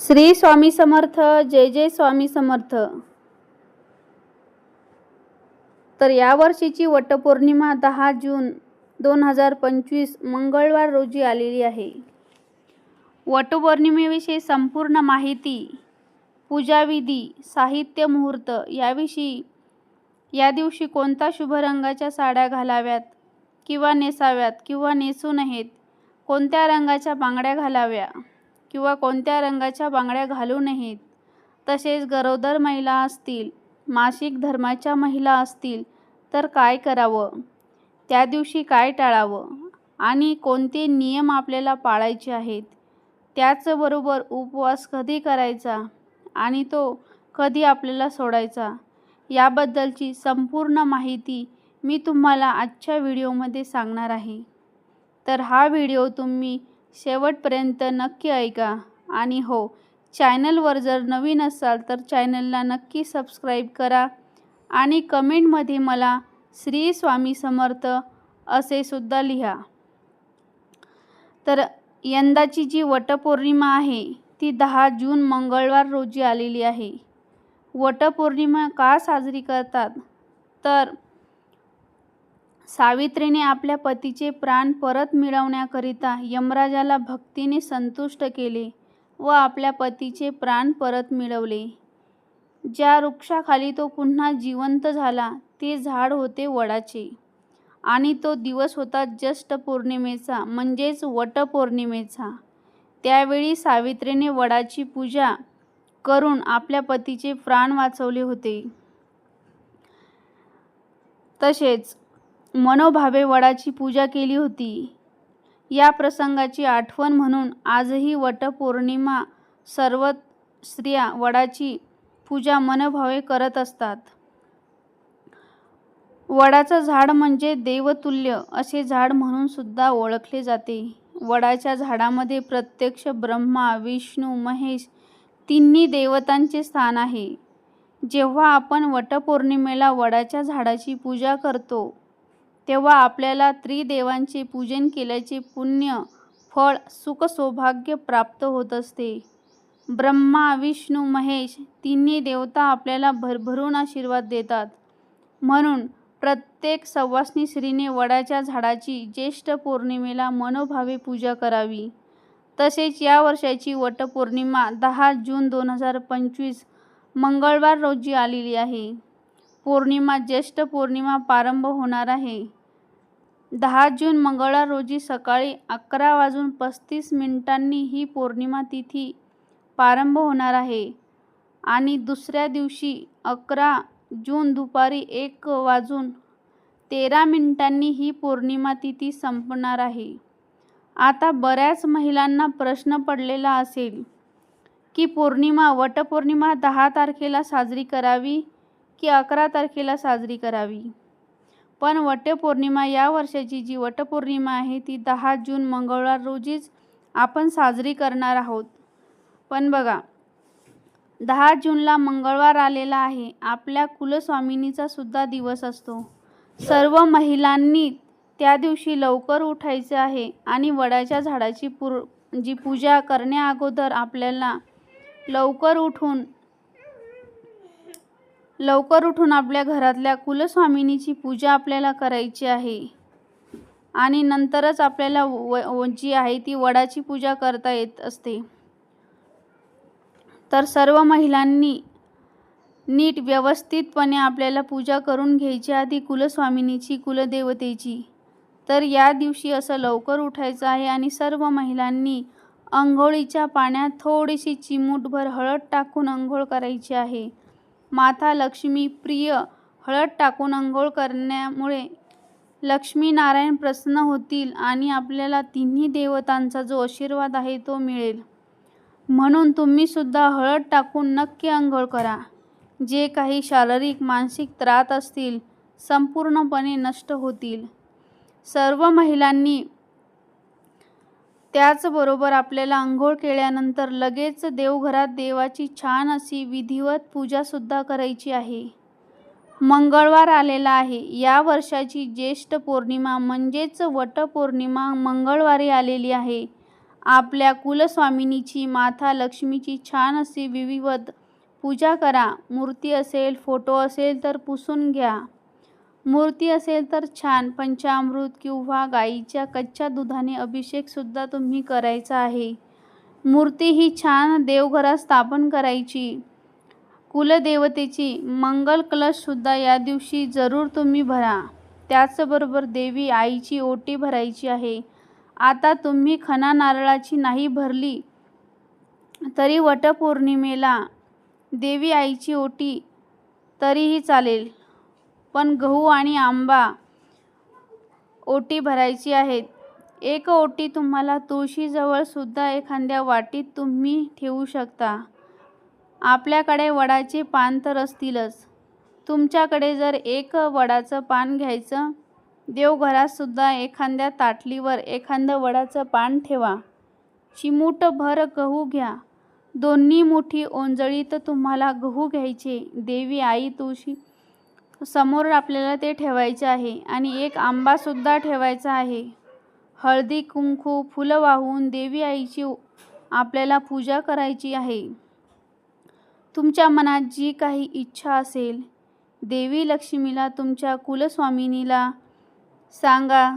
श्री स्वामी समर्थ जय जय स्वामी समर्थ. तर यावर्षीची वटपौर्णिमा दहा जून दोन हजार पंचवीस मंगळवार रोजी आलेली आहे. वटपौर्णिमेविषयी संपूर्ण माहिती पूजाविधी साहित्य मुहूर्त याविषयी या दिवशी कोणता शुभ रंगाच्या साड्या घालाव्यात किंवा नेसाव्यात किंवा नेसू नयेत कोणत्या रंगाच्या बांगड्या घालाव्या? किंवा कोणत्या रंगाच्या बांगड्या घालू नयेत. तसेच गरोदर महिला असतील मासिक धर्माच्या महिला असतील तर काय करावं? त्या दिवशी काय टाळावं? आणि कोणते नियम आपल्याला पाळायचे आहेत? त्याचबरोबर उपवास कधी करायचा? आणि तो कधी आपल्याला सोडायचा? याबद्दलची संपूर्ण माहिती मी तुम्हाला आजच्या व्हिडिओमध्ये सांगणार आहे. तर हा व्हिडिओ तुम्ही शेवटपर्यंत नक्की ऐका. आणि हो चॅनलवर जर नवीन असाल तर चॅनलला नक्की सबस्क्राईब करा आणि कमेंटमध्ये मला श्री स्वामी समर्थ असे सुद्धा लिहा. तर यंदाची जी वटपौर्णिमा आहे ती दहा जून मंगळवार रोजी आलेली आहे. वटपौर्णिमा का साजरी करतात? तर सावित्रीने आपल्या पतीचे प्राण परत मिळवण्याकरिता यमराजाला भक्तीने संतुष्ट केले व आपल्या पतीचे प्राण परत मिळवले. ज्या वृक्षाखाली तो पुन्हा जिवंत झाला ते झाड होते वडाचे. आणि तो दिवस होता ज्येष्ठ पौर्णिमेचा म्हणजेच वटपौर्णिमेचा त्यावेळी सावित्रीने वडाची पूजा करून आपल्या पतीचे प्राण वाचवले होते. तसेच मनोभावे वडाची पूजा केली होती. या प्रसंगाची आठवण म्हणून आजही वटपौर्णिमा सर्व स्त्रिया वडाची पूजा मनोभावे करत असतात. वडाचं झाड म्हणजे देवतुल्य असे झाड म्हणून सुद्धा ओळखले जाते. वडाच्या झाडामध्ये प्रत्यक्ष ब्रह्मा विष्णू महेश तिन्ही देवतांचे स्थान आहे. जेव्हा आपण वटपौर्णिमेला वडाच्या झाडाची पूजा करतो तेव्हा आपल्याला त्रिदेवांचे पूजन केल्याचे पुण्य फळ सुख सौभाग्य प्राप्त होत असते. ब्रह्मा विष्णू महेश तिन्ही देवता आपल्याला भरभरून आशीर्वाद देतात. म्हणून प्रत्येक सवासनी स्त्रीने वडाच्या झाडाची ज्येष्ठ पौर्णिमेला मनोभावे पूजा करावी. तसेच या वर्षाची वटपौर्णिमा दहा जून दोन हजार पंचवीस मंगळवार रोजी आलेली आहे. पौर्णिमा ज्येष्ठ पौर्णिमा प्रारंभ होणार आहे. दहा जून मंगळवार रोजी सकाळी अकरा वाजून पस्तीस मिनिटांनी ही पौर्णिमा तिथी प्रारंभ होणार आहे. आणि दुसऱ्या दिवशी अकरा जून दुपारी एक वाजून तेरा मिनिटांनी ही पौर्णिमा तिथी संपणार आहे. आता बऱ्याच महिलांना प्रश्न पडलेला असेल की पौर्णिमा वटपौर्णिमा दहा तारखेला साजरी करावी? की अकरा तारखेला साजरी करावी. पण वटपौर्णिमा या वर्षाची जी वटपौर्णिमा आहे ती दहा जून मंगळवार रोजीच आपण साजरी करणार आहोत. पण बघा दहा जूनला मंगळवार आलेला आहे आपल्या कुलस्वामिनीचा सुद्धा दिवस असतो. सर्व महिलांनी त्या दिवशी लवकर उठायचे आहे आणि वडाच्या झाडाची पूर जी पूजा करण्याअगोदर आपल्याला लवकर उठून लवकर उठून आपल्या घरातल्या कुलस्वामिनीची पूजा आपल्याला करायची आहे. आणि नंतरच आपल्याला व जी आहे ती वडाची पूजा करता येत असते. तर सर्व महिलांनी नीट व्यवस्थितपणे आपल्याला पूजा करून घ्यायची आधी कुलस्वामिनीची कुलदेवतेची. तर या दिवशी असं लवकर उठायचं आहे आणि सर्व महिलांनी अंघोळीच्या पाण्यात थोडीशी चिमूटभर हळद टाकून अंघोळ करायची आहे. माता लक्ष्मी प्रिय हळद टाकून अंघोळ करण्यामुळे लक्ष्मीनारायण प्रसन्न होतील आणि आपल्याला तिन्ही देवतांचा जो आशीर्वाद आहे तो मिळेल. म्हणून तुम्हीसुद्धा हळद टाकून नक्की अंघोळ करा. जे काही शारीरिक मानसिक त्रास असतील संपूर्णपणे नष्ट होतील. सर्व महिलांनी त्याचबरोबर आपल्याला आंघोळ केल्यानंतर लगेच देवघरात देवाची छान अशी विधिवत पूजासुद्धा करायची आहे. मंगळवार आलेला आहे. या वर्षाची ज्येष्ठ पौर्णिमा म्हणजेच वटपौर्णिमा मंगळवारी आलेली आहे. आपल्या कुलस्वामिनीची माता लक्ष्मीची छान अशी विविवत पूजा करा. मूर्ती असेल फोटो असेल तर पुसून घ्या. मूर्ती असेल तर छान पंचामृत किंवा गाईच्या कच्च्या दुधाने अभिषेकसुद्धा तुम्ही करायचा आहे. मूर्ती ही छान देवघरात स्थापन करायची. कुलदेवतेची मंगल कलशसुद्धा या दिवशी जरूर तुम्ही भरा. त्याचबरोबर देवी आईची ओटी भरायची आहे. आता तुम्ही खना नारळाची नाही भरली तरी वटपौर्णिमेला देवी आईची ओटी तरीही चालेल. पण गहू आणि आंबा ओटी भरायची आहेत. एक ओटी तुम्हाला तुळशीजवळसुद्धा एखाद्या वाटीत तुम्ही ठेवू शकता. आपल्याकडे वडाचे पान तर असतीलच. तुमच्याकडे जर एक वडाचं पान घ्यायचं देवघरातसुद्धा एखाद्या ताटलीवर एखादं वडाचं पान ठेवा. चिमूटभर गहू घ्या. दोन्ही मोठी ओंजळीत तुम्हाला गहू घ्यायचे. देवी आई तुळशी समोर आपल्याला ते ठेवायचे आहे आणि एक आंबासुद्धा ठेवायचा आहे. हळदी कुंकू फुलं वाहून देवी आईची आपल्याला पूजा करायची आहे. तुमच्या मनात जी काही इच्छा असेल देवी लक्ष्मीला तुमच्या कुलस्वामिनीला सांगा.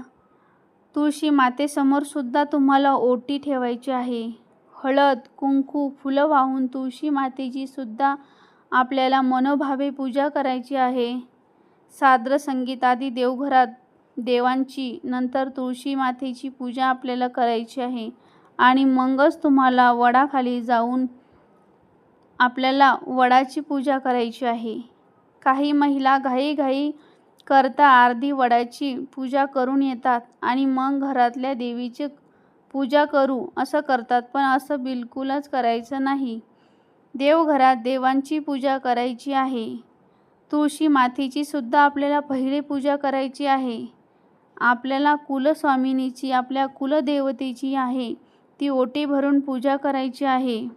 तुळशी मातेसमोरसुद्धा तुम्हाला ओटी ठेवायची आहे. हळद कुंकू फुलं वाहून तुळशी मातेची सुद्धा आपल्याला मनोभावे पूजा करायची आहे. साद्र संगीत आदी देवघरात देवांची नंतर तुळशी मातेची पूजा आपल्याला करायची आहे. आणि मगच तुम्हाला वडाखाली जाऊन आपल्याला वडाची पूजा करायची आहे. काही महिला घाईघाई करता अर्धी वडाची पूजा करून येतात आणि मग घरातल्या देवीची पूजा करू असं करतात पण असं बिलकुलच करायचं नाही. देवघरात देवांची पूजा करायची आहे. तुळशी मातेची सुद्धा आपल्याला पहिले पूजा करायची आहे. आपल्याला कुलस्वामिनीची आपल्या कुलदेवतेची आहे. ती ओटी भरून पूजा करायची आहे.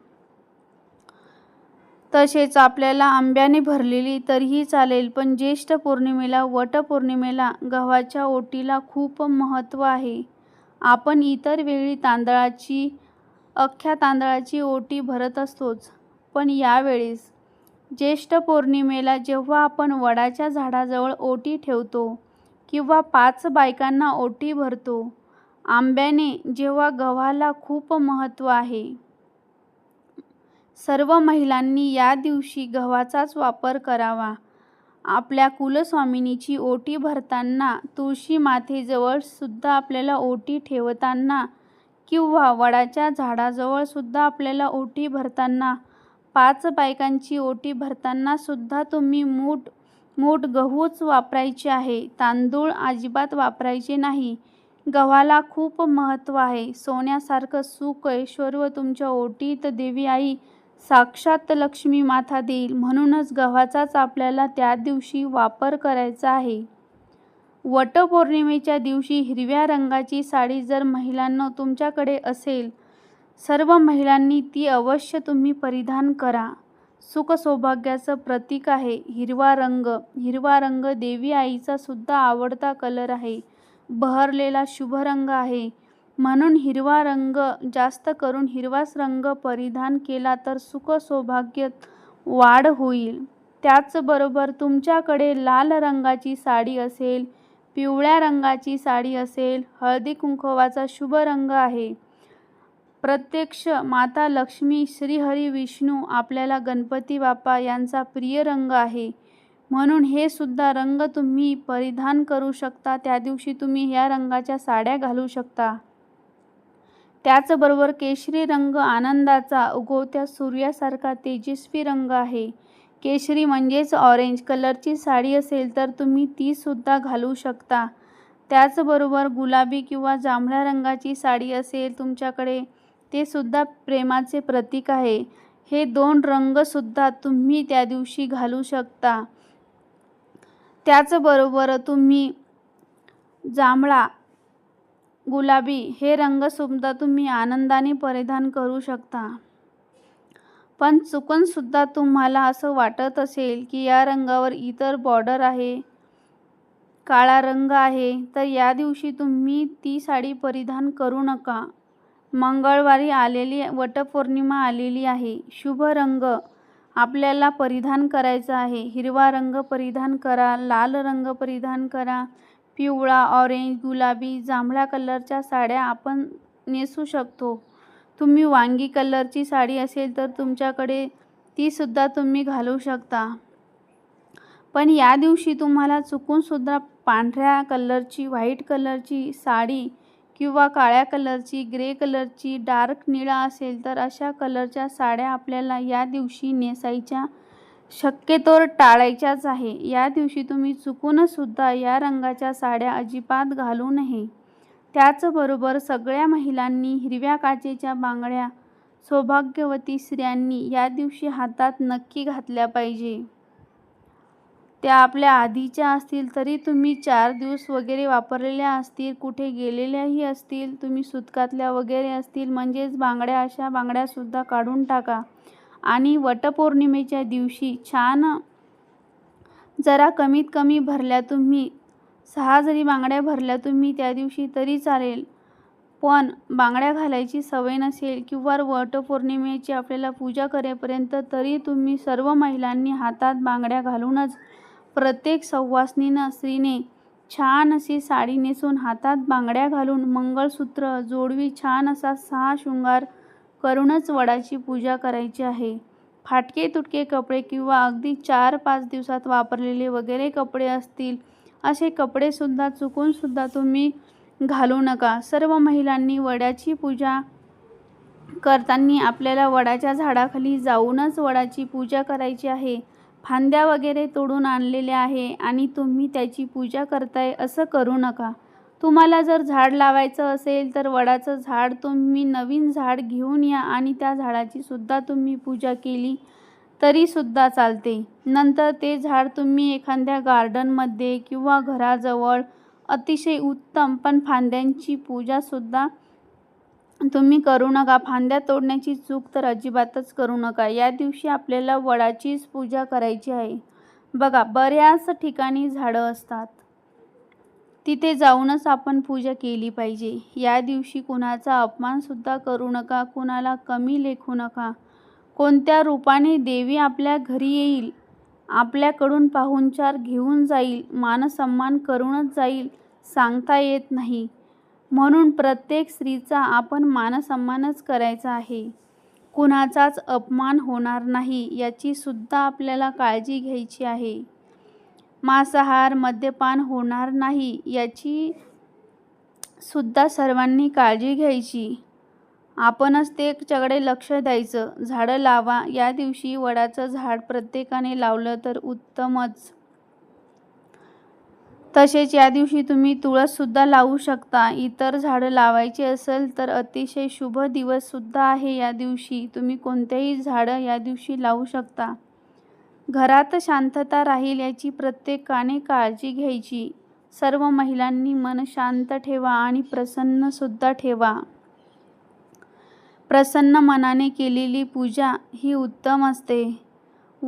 तसेच आपल्याला आंब्याने भरलेली तरीही चालेल पण ज्येष्ठ पौर्णिमेला वटपौर्णिमेला गव्हाच्या ओटीला खूप महत्त्व आहे. आपण इतर वेळी तांदळाची अख्ख्या तांदळाची ओटी भरत असतोच पण यावेळेस ज्येष्ठ पौर्णिमेला जेव्हा आपण वडाच्या झाडाजवळ ओटी ठेवतो किंवा पाच बायकांना ओटी भरतो आंब्याने जेव्हा गव्हाला खूप महत्त्व आहे. सर्व महिलांनी या दिवशी गव्हाचाच वापर करावा. आपल्या कुलस्वामिनीची ओटी भरताना तुळशी मातेजवळ सुद्धा आपल्याला ओटी ठेवताना किंवा वडाच्या झाडाजवळ सुद्धा आपल्याला ओटी भरताना पाच बायकांची ओटी भरताना सुद्धा तुम्ही मूठ मूठ गहूच वापरायचे आहे. तांदूळ अजिबात वापरायचे नाही. गव्हाला खूप महत्त्व आहे. सोन्यासारखं सुख ऐश्वर व तुमच्या ओटीत देवी आई साक्षात लक्ष्मी माथा देईल. म्हणूनच गव्हाचाच आपल्याला त्या दिवशी वापर करायचा आहे. वटपौर्णिमेच्या दिवशी हिरव्या रंगाची साडी जर महिलांना तुमच्याकडे असेल सर्व महिलांनी ती अवश्य तुम्ही परिधान करा. सुख सौभाग्याचं प्रतीक आहे. हिरवा रंग हिरवा रंग देवी आईचा सुद्धा आवडता कलर आहे. बहरलेला शुभ रंग आहे. म्हणून हिरवा रंग जास्त करून हिरवाच रंग परिधान केला तर सुख सौभाग्य वाढ होईल. त्याचबरोबर तुमच्याकडे लाल रंगाची साडी असेल पिवळ्या रंगाची साडी असेल हळदी कुंकवाचा शुभ रंग आहे. प्रत्यक्ष माता लक्ष्मी श्रीहरी विष्णू आपल्याला गणपती बाप्पा यांचा प्रिय रंग आहे. म्हणून हे सुद्धा रंग तुम्ही परिधान करू शकता. त्या दिवशी तुम्ही ह्या रंगाच्या साड्या घालू शकता. त्याचबरोबर केशरी रंग आनंदाचा उगवत्या सूर्यासारखा तेजस्वी रंग आहे. केशरी म्हणजेच ऑरेंज कलरची साडी असेल तर तुम्ही तीसुद्धा घालू शकता. त्याचबरोबर गुलाबी किंवा जांभळ्या रंगाची साडी असेल तुमच्याकडे ते सुद्धा प्रेमाचे प्रतीक आहे. हे दोन रंगसुद्धा तुम्ही त्या दिवशी घालू शकता. त्याचबरोबर तुम्ही जांभळा गुलाबी हे रंगसुद्धा तुम्ही आनंदाने परिधान करू शकता. पण चुकूनसुद्धा तुम्हाला असं वाटत असेल की या रंगावर इतर बॉर्डर आहे काळा रंग आहे तर या दिवशी तुम्ही ती साडी परिधान करू नका. मंगळवारी आलेली वटपौर्णिमा आलेली आहे. शुभ रंग आपल्याला परिधान करायचा आहे. हिरवा रंग परिधान करा लाल रंग परिधान करा पिवळा ऑरेंज गुलाबी जांभळ्या कलरच्या साड्या आपण नेसू शकतो. तुम्ही वांगी कलरची साडी असेल तर तुमच्याकडे तीसुद्धा तुम्ही घालू शकता. पण या दिवशी तुम्हाला चुकूनसुद्धा पांढऱ्या कलरची व्हाईट कलरची साडी किंवा काळ्या कलरची ग्रे कलरची डार्क निळा असेल तर अशा कलरच्या साड्या आपल्याला या दिवशी नेसायच्या शक्यतोवर टाळायच्याच आहे. या दिवशी तुम्ही चुकूनसुद्धा या रंगाच्या साड्या अजिबात घालू नये. त्याचबरोबर सगळ्या महिलांनी हिरव्या काचेच्या बांगड्या सौभाग्यवती स्त्रियांनी या दिवशी हातात नक्की घातल्या पाहिजे. त्या आपल्या आधीच्या असतील तरी तुम्ही चार दिवस वगैरे वापरलेल्या असतील कुठे गेलेल्याही असतील तुम्ही सुतकातल्या वगैरे असतील म्हणजेच बांगड्या अशा बांगड्यासुद्धा काढून टाका. आणि वटपौर्णिमेच्या दिवशी छान जरा कमीत कमी भरल्या तुम्ही सहा जरी बांगड्या भरल्या तुम्ही त्या दिवशी तरी चालेल. पण बांगड्या घालायची सवय नसेल किंवा वटपौर्णिमेची आपल्याला पूजा करेपर्यंत तरी तुम्ही सर्व महिलांनी हातात बांगड्या घालूनच प्रत्येक सव्वासनीनं स्त्रीने छान अशी साडी नेसून हातात बांगड्या घालून मंगळसूत्र जोडवी छान असा सहा शृंगार करूनच वडाची पूजा करायची आहे. फाटके तुटके कपडे किंवा अगदी चार पाच दिवसात वापरलेले वगैरे कपडे असतील असे कपडेसुद्धा चुकूनसुद्धा तुम्ही घालू नका. सर्व महिलांनी वडाची पूजा करताना आपल्याला वडाच्या झाडाखाली जाऊनच वडाची पूजा करायची आहे. फांद्या वगैरे तोडून आणलेले आहे आणि तुम्ही त्याची पूजा करताय असं करू नका. तुम्हाला जर झाड लावायचं असेल तर वडाचं झाड तुम्ही नवीन झाड घेऊन या आणि त्या झाडाची सुद्धा तुम्ही पूजा केली तरीसुद्धा चालते. नंतर ते झाड तुम्ही एखाद्या गार्डनमध्ये किंवा घराजवळ अतिशय उत्तम पण फांद्यांची पूजासुद्धा तुम्ही करू नका. फांद्या तोडण्याची चूक तर अजिबातच करू नका. या दिवशी आपल्याला वडाचीच पूजा करायची आहे. बघा बऱ्याच ठिकाणी झाडं असतात. तिथे जाऊनच आपण पूजा केली पाहिजे. या दिवशी कुणाचा अपमानसुद्धा करू नका. कुणाला कमी लेखू नका. कोणत्या रूपाने देवी आपल्या घरी येईल आपल्याकडून पाहुणचार घेऊन जाईल मानसन्मान करूनच जाईल सांगता येत नाही. म्हणून प्रत्येक स्त्रीचा आपण मानसन्मानच करायचा आहे. कुणाचाच अपमान होणार नाही याची सुद्धा आपल्याला काळजी घ्यायची आहे. मांसाहार मद्यपान होणार नाही याची सुद्धा सर्वांनी काळजी घ्यायची. आपणच त्याच्याकडे लक्ष द्यायचं. झाडं लावा. या दिवशी वडाचं झाड प्रत्येकाने लावलं तर उत्तमच. तसेच या दिवशी तुम्ही तुळससुद्धा लावू शकता. इतर झाडं लावायची असेल तर अतिशय शुभ दिवससुद्धा आहे या दिवशी. तुम्ही कोणतेही झाडं या दिवशी लावू शकता. घरात शांतता राहील याची प्रत्येकाने काळजी घ्यायची. सर्व महिलांनी मन शांत ठेवा आणि प्रसन्नसुद्धा ठेवा. प्रसन्न मनाने केलेली पूजा ही उत्तम असते.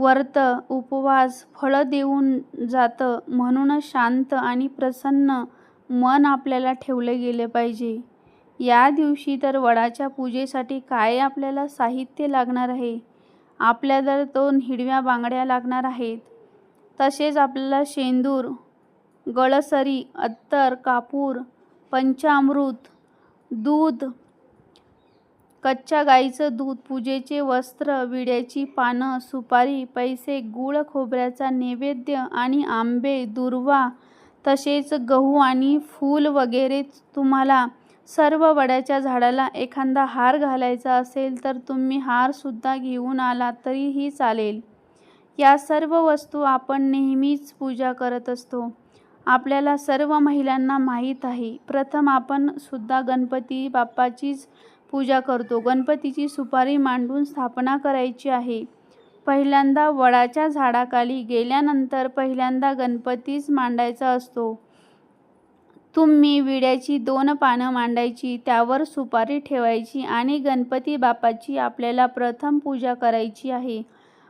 व्रत उपवास फळं देऊन जातं म्हणून शांत आणि प्रसन्न मन आपल्याला ठेवले गेले पाहिजे. या दिवशी तर वडाच्या पूजेसाठी काय आपल्याला साहित्य लागणार आहे? आपल्या दर दोन हिरव्या बांगड्या लागणार आहेत. तसेच आपल्याला शेंदूर गळसरी अत्तर कापूर पंचामृत दूध कच्च्या गाईचं दूध पूजेचे वस्त्र विड्याची पानं सुपारी पैसे गूळ खोबऱ्याचा नैवेद्य आणि आंबे दुर्वा तसेच गहू आणि फूल वगैरे तुम्हाला सर्व वड्याच्या झाडाला एखादा हार घालायचा असेल तर तुम्ही हारसुद्धा घेऊन आला तरीही चालेल. या सर्व वस्तू आपण नेहमीच पूजा करत असतो. आपल्याला सर्व महिलांना माहीत आहे. प्रथम आपण सुद्धा गणपती बाप्पाचीच पूजा करतो. गणपतीची सुपारी मांडून स्थापना करायची आहे. पहिल्यांदा वडाच्या झाडाखाली गेल्यानंतर पहिल्यांदा गणपतीच मांडायचा असतो. तुम्ही विड्याची दोन पानं मांडायची त्यावर सुपारी ठेवायची आणि गणपती बापाची आपल्याला प्रथम पूजा करायची आहे.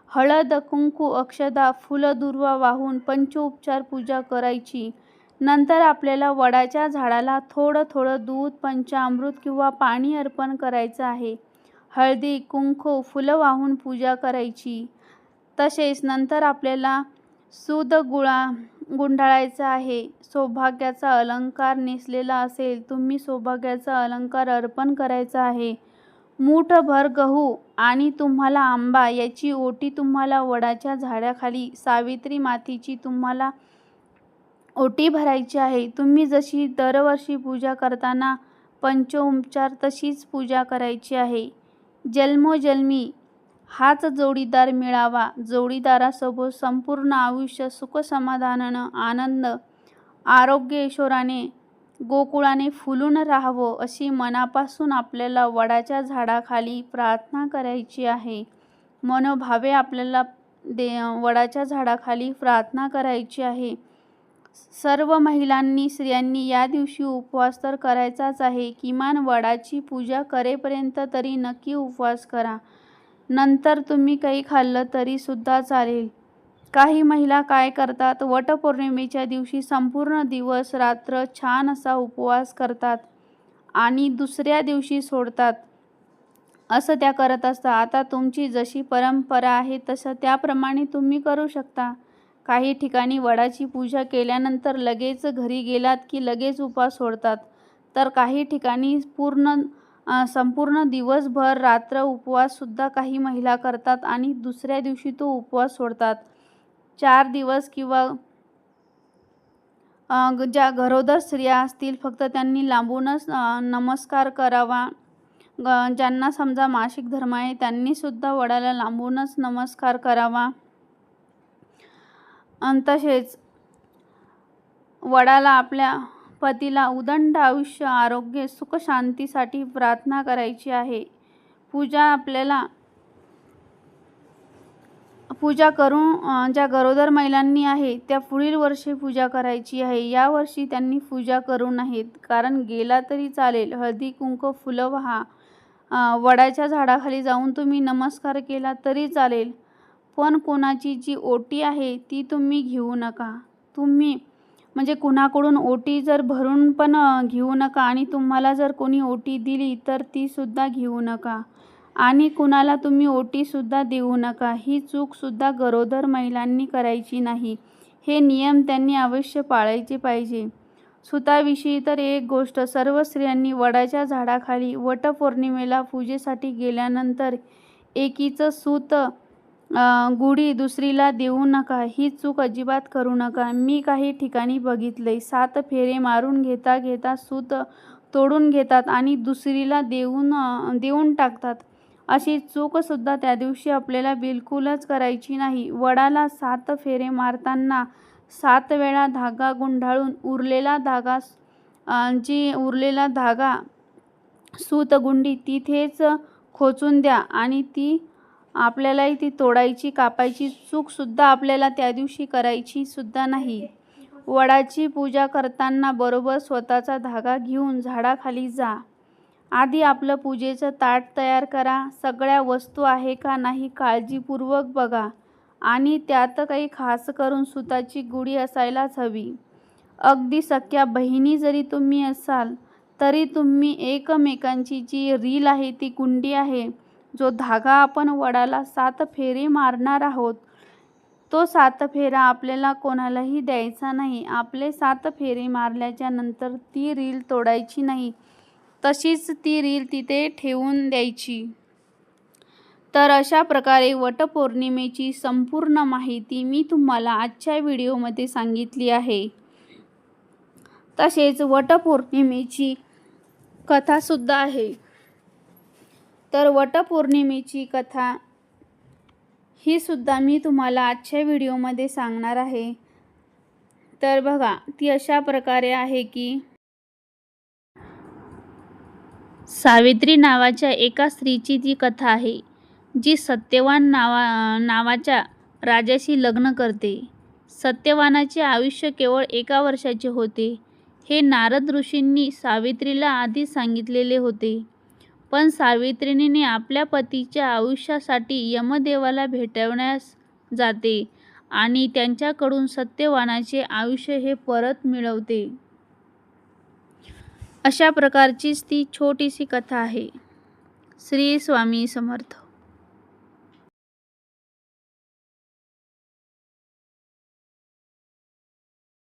हळद कुंकू अक्षदा फुलदुर्वा वाहून पंचोपचार पूजा करायची. नंतर आपल्याला वडाच्या झाडाला थोडं थोडं दूध पंचामृत किंवा पाणी अर्पण करायचं आहे. हळदी कुंकू फुलं वाहून पूजा करायची. तसेच नंतर आपल्याला सूद गुळा गुंडाळायचा आहे. सौभाग्याचा अलंकार नेसलेला असेल तुम्ही सौभाग्याचा अलंकार अर्पण करायचा आहे. मूठभर गहू आणि तुम्हाला आंबा याची ओटी तुम्हाला वडाच्या झाडाखाली सावित्री मातीची तुम्हाला ओटी भरायची आहे. तुम्ही जशी दरवर्षी पूजा करताना पंचोपचार तशीच पूजा करायची आहे. जन्मोजन्मी हाच जोडीदार मिळावा. जोडीदारासोबत संपूर्ण आयुष्य सुखसमाधानानं आनंद आरोग्य ईश्वराने गोकुळाने फुलून राहावं अशी मनापासून आपल्याला वडाच्या झाडाखाली प्रार्थना करायची आहे. मनोभावे आपल्याला दे वडाच्या झाडाखाली प्रार्थना करायची आहे. सर्व महिलांनी स्त्रियांनी या दिवशी उपवास तर करायचाच आहे. किमान वडाची पूजा करेपर्यंत तरी नक्की उपवास करा. नंतर तुम्ही काही खाल्लं तरीसुद्धा चालेल. काही महिला काय करतात? वटपौर्णिमेच्या दिवशी संपूर्ण दिवस रात्र छान असा उपवास करतात आणि दुसऱ्या दिवशी सोडतात. असं त्या करत असतात. आता तुमची जशी परंपरा आहे तसं त्याप्रमाणे तुम्ही करू शकता. काही ठिकाणी वडाची पूजा केल्यानंतर लगेच घरी गेलात की लगेच उपवास सोडतात. तर काही ठिकाणी पूर्ण संपूर्ण दिवसभर रात्र उपवाससुद्धा काही महिला करतात आणि दुसऱ्या दिवशी तो उपवास सोडतात. चार दिवस किंवा ज्या घरोदर स्त्रिया असतील फक्त त्यांनी लांबूनच नमस्कार करावा. ज्यांना समजा मासिक धर्म आहे त्यांनीसुद्धा वडाला लांबूनच नमस्कार करावा. आणि तसेच वडाला आपल्या पतीला उदंड आयुष्य आरोग्य सुखशांतीसाठी प्रार्थना करायची आहे. पूजा आपल्याला पूजा करून ज्या गरोदर महिलांनी आहे त्या पुढील वर्षी पूजा करायची आहे. यावर्षी त्यांनी पूजा करू नाहीत कारण गेला तरी चालेल. हळदी कुंकू फुलं वहा वडाच्या झाडाखाली जाऊन तुम्ही नमस्कार केला तरी चालेल. पण कोणाची जी ओटी आहे ती तुम्ही घेऊ नका. तुम्ही म्हणजे कुणाकडून ओटी जर भरून पण घेऊ नका आणि तुम्हाला जर कोणी ओटी दिली तर तीसुद्धा घेऊ नका. आणि कुणाला तुम्ही ओटीसुद्धा देऊ नका. ही चूकसुद्धा गरोदर महिलांनी करायची नाही. हे नियम त्यांनी अवश्य पाळायचे पाहिजे. सुताविषयी तर एक गोष्ट सर्व स्त्रियांनी वडाच्या झाडाखाली वटपौर्णिमेला पूजेसाठी गेल्यानंतर एकीचं सूत गुढी दुसरीला देऊ नका. ही चूक अजिबात करू नका. मी काही ठिकाणी बघितले सात फेरे मारून घेता घेता सूत तोडून घेतात आणि दुसरीला देऊन देऊन टाकतात. अशी चूकसुद्धा त्या दिवशी आपल्याला बिलकुलच करायची नाही. वडाला सात फेरे मारताना सात वेळा धागा गुंडाळून उरलेला धागा जी उरलेला धागा सूतगुंडी तिथेच खोचून द्या आणि ती आपल्यालाही ती तोडायची कापायची चूकसुद्धा आपल्याला त्या दिवशी करायची सुद्धा नाही. वडाची पूजा करताना बरोबर स्वतःचा धागा घेऊन झाडाखाली जा. आधी आपलं पूजेचं ताट तयार करा. सगळ्या वस्तू आहे का नाही काळजीपूर्वक बघा. आणि त्यात काही खास करून सुताची गुढी असायलाच हवी. अगदी सख्या बहिणी जरी तुम्ही असाल तरी तुम्ही एकमेकांची जी रील आहे ती कुंडी आहे जो धागा आपण वडाला सात फेरी मारणार आहोत तो सात फेरा आपल्याला कोणालाही द्यायचा नाही. आपले सात फेरी मारल्याच्या नंतर ती रील तोडायची नाही. तशीच ती रील तिथे ठेवून द्यायची. तर अशा प्रकारे वटपौर्णिमेची संपूर्ण माहिती मी तुम्हाला आजच्या व्हिडिओमध्ये सांगितली आहे. तसेच वटपौर्णिमेची कथासुद्धा आहे. तर वटपौर्णिमेची कथा ही सुद्धा मी तुम्हाला आजच्या व्हिडिओमध्ये सांगणार आहे. तर बघा ती अशा प्रकारे आहे की सावित्री नावाच्या एका स्त्रीची ती कथा आहे जी सत्यवान नावा नावाच्या राजाशी लग्न करते. सत्यवानाचे आयुष्य केवळ एका वर्षाचे होते. हे नारद ऋषींनी सावित्रीला आधी सांगितलेले होते. पण सावित्रिणीने आपल्या पतीच्या आयुष्यासाठी यमदेवाला भेटवण्यास जाते आणि त्यांच्याकडून सत्यवानाचे आयुष्य हे परत मिळवते. अशा प्रकारचीच ती छोटीशी कथा आहे. श्री स्वामी समर्थ.